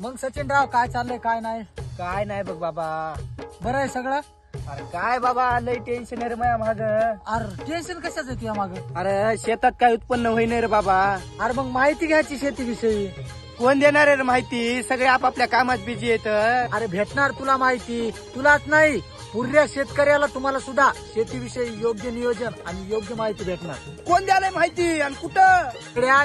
मग सचिन राव काय चाललंय काय नाही? काय नाही बघ बाबा. बरं आहे सगळं? अरे काय बाबा लय टेन्शन आहे रे माझ्या माग. अरे टेन्शन कशाच आहे तुझ्या माग? अरे शेतात काय उत्पन्न होईन रे बाबा. अरे मग माहिती घ्यायची शेतीविषयी. कोण देणार आहे रे माहिती? सगळे आपापल्या कामात बिझी येत अरे भेटणार तुला माहिती. तुलाच नाही. पूर्ण शेतकऱ्याला तुम्हाला सुद्धा शेतीविषयी योग्य नियोजन आणि योग्य माहिती भेटणार. कोण द्यायला माहिती आणि कुठं?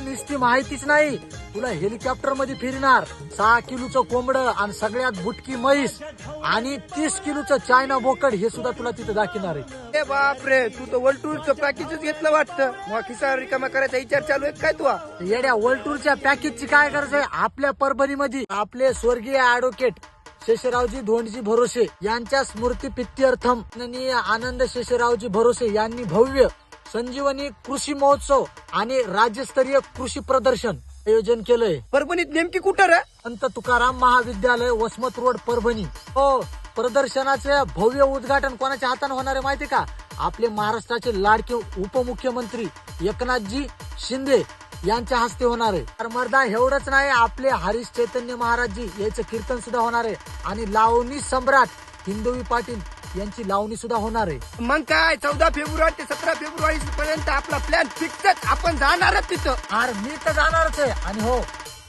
नुसती माहितीच नाही. तुला हेलिकॉप्टरमध्ये फिरणार. सहा किलोचं कोंबड आणि सगळ्यात बुटकी म्हैस आणि तीस किलोचं चायना बोकड हे सुद्धा तुला तिथे दाखवणार आहे. ए बापरे तू तर वर्ल्ड पॅकेजच घेतलं वाटतं. मग खिसा रिकामा करायचा विचार चालू आहे काय तू येड्या वर्ल्ड टूरच्या पॅकेजची काय गरज आहे? आपल्या परभणीमध्ये आपले स्वर्गीय ऍडव्होकेट शेषरावजी धोंडजी भरोसे यांच्या स्मृती पित्यर्थम माननीय आनंद शेषरावजी भरोसे यांनी भव्य संजीवनी कृषी महोत्सव आणि राज्यस्तरीय कृषी प्रदर्शन. आयोजन केलंय. परभणीत नेमकी कुठं रे? संत तुकाराम महाविद्यालय वसमत रोड परभणी. हो प्रदर्शनाचे भव्य उद्घाटन कोणाच्या हाताने होणार आहे माहिती का? आपले महाराष्ट्राचे लाडके उपमुख्यमंत्री एकनाथजी शिंदे यांच्या हस्ते होणार आहे. तर मर्दा एवढंच नाही आपले हरीश चैतन्य महाराजजी याचं कीर्तन सुद्धा होणार आहे. आणि लावणी सम्राट हिंदवी पाटील यांची लावणी सुद्धा होणार आहे. मग काय चौदा फेब्रुवारी ते सतरा फेब्रुवारी पर्यंत आपला प्लॅन फिक्सच आपण जाणारच तिथं. अरे मी तर जाणारच आहे. आणि हो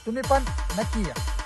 तुम्ही पण नक्की या.